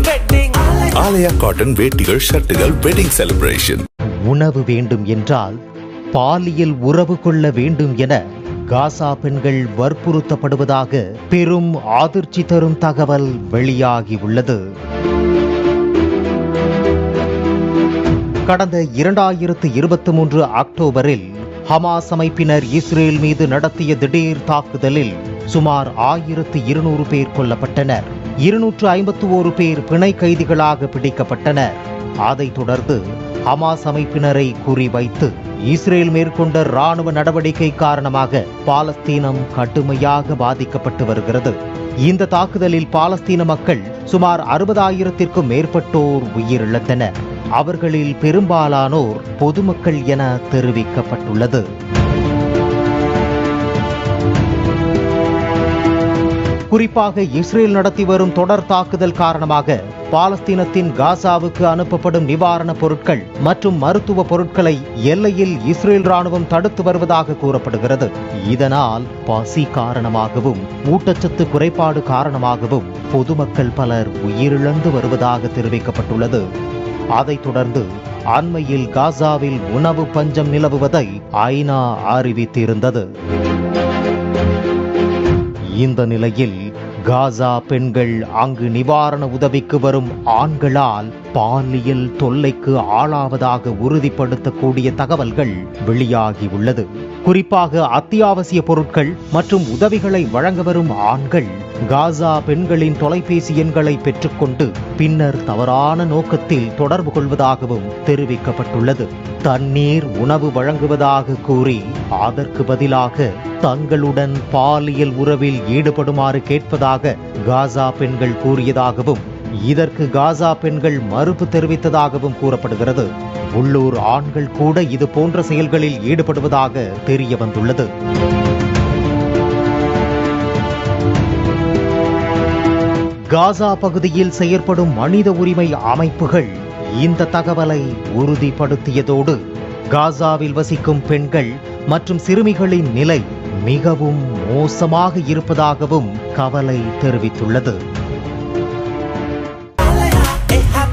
Wedding Aalaya cotton வேட்டிகள் ஷர்ட்டுகள் wedding celebration உணவு வேண்டும் என்றால் பாலியல் உறவு கொள்ள வேண்டும் என காசா பெண்கள் வற்புறுத்தப்படுவதாக பெரும் அதிர்ச்சி தரும் தகவல் வெளியாகி உள்ளது கடந்த இரண்டாயிரத்து இருபத்தி மூன்று அக்டோபரில் ஹமாஸ் அமைப்பினர் இஸ்ரேல் மீது நடத்திய திடீர் தாக்குதலில் சுமார் ஆயிரத்து இருநூறு பேர் கொல்லப்பட்டனர். இருநூற்று ஐம்பத்து ஓரு பேர் பிணை கைதிகளாக பிடிக்கப்பட்டனர். அதைத் தொடர்ந்து ஹமாஸ் அமைப்பினரை குறிவைத்து இஸ்ரேல் மேற்கொண்ட ராணுவ நடவடிக்கை காரணமாக பாலஸ்தீனம் கடுமையாக பாதிக்கப்பட்டு வருகிறது. இந்த தாக்குதலில் பாலஸ்தீன மக்கள் சுமார் அறுபதாயிரத்திற்கும் மேற்பட்டோர் உயிரிழந்தனர். அவர்களில் பெரும்பாலானோர் பொதுமக்கள் என தெரிவிக்கப்பட்டுள்ளது. குறிப்பாக இஸ்ரேல் நடத்தி வரும் தொடர் தாக்குதல் காரணமாக பாலஸ்தீனத்தின் காசாவுக்கு அனுப்பப்படும் நிவாரணப் பொருட்கள் மற்றும் மருத்துவ பொருட்களை எல்லையில் இஸ்ரேல் ராணுவம் தடுத்து வருவதாக கூறப்படுகிறது. இதனால் பசி காரணமாகவும் ஊட்டச்சத்து குறைபாடு காரணமாகவும் பொதுமக்கள் பலர் உயிரிழந்து வருவதாக தெரிவிக்கப்பட்டுள்ளது. அதைத் தொடர்ந்து அண்மையில் காசாவில் உணவு பஞ்சம் நிலவுவதை ஐநா அறிவித்திருந்தது. இந்த நிலையில் காசா பெண்கள் அங்கு நிவாரண உதவிக்கு வரும் ஆண்களால் பாலியல் தொல்லைக்கு ஆளாவதாக உறுதிப்படுத்தக்கூடிய தகவல்கள் வெளியாகி உள்ளது குறிப்பாக அத்தியாவசிய பொருட்கள் மற்றும் உதவிகளை வழங்க வரும் ஆண்கள் காசா பெண்களின் தொலைபேசி எண்களை பெற்றுக்கொண்டு பின்னர் தவறான நோக்கத்தில் தொடர்பு கொள்வதாகவும் தெரிவிக்கப்பட்டுள்ளது. தண்ணீர் உணவு வழங்குவதாக கூறி அதற்கு பதிலாக தங்களுடன் பாலியல் உறவில் ஈடுபடுமாறு கேட்பதாக காசா பெண்கள் கூறியதாகவும் இதற்கு காசா பெண்கள் மறுப்பு தெரிவித்ததாகவும் கூறப்படுகிறது. உள்ளூர் ஆண்கள் கூட இது போன்ற செயல்களில் ஈடுபடுவதாக தெரிய வந்துள்ளது. காசா பகுதியில் செயற்படும் மனித உரிமை அமைப்புகள் இந்த தகவலை உறுதிப்படுத்தியதோடு காசாவில் வசிக்கும் பெண்கள் மற்றும் சிறுமிகளின் நிலை மிகவும் மோசமாக இருப்பதாகவும் கவலை தெரிவித்துள்ளது.